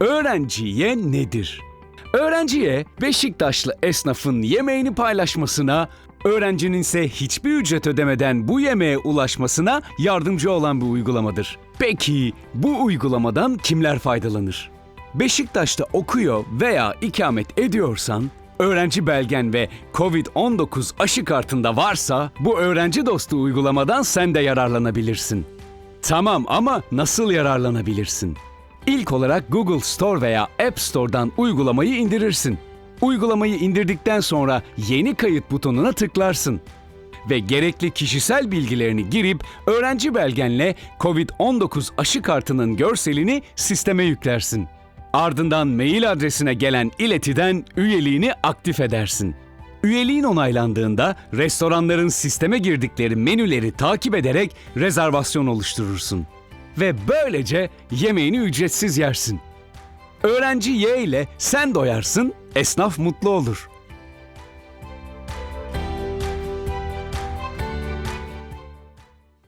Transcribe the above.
Öğrenciye nedir? Öğrenciye Beşiktaşlı esnafın yemeğini paylaşmasına, öğrencinin ise hiçbir ücret ödemeden bu yemeğe ulaşmasına yardımcı olan bir uygulamadır. Peki bu uygulamadan kimler faydalanır? Beşiktaş'ta okuyor veya ikamet ediyorsan, öğrenci belgen ve COVID-19 aşı kartında varsa bu öğrenci dostu uygulamadan sen de yararlanabilirsin. Tamam ama nasıl yararlanabilirsin? İlk olarak Google Store veya App Store'dan uygulamayı indirirsin. Uygulamayı indirdikten sonra yeni kayıt butonuna tıklarsın ve gerekli kişisel bilgilerini girip öğrenci belgenle COVID-19 aşı kartının görselini sisteme yüklersin. Ardından mail adresine gelen iletiden üyeliğini aktif edersin. Üyeliğin onaylandığında restoranların sisteme girdikleri menüleri takip ederek rezervasyon oluşturursun. Ve böylece yemeğini ücretsiz yersin. Öğrenci Y ile sen doyarsın, esnaf mutlu olur.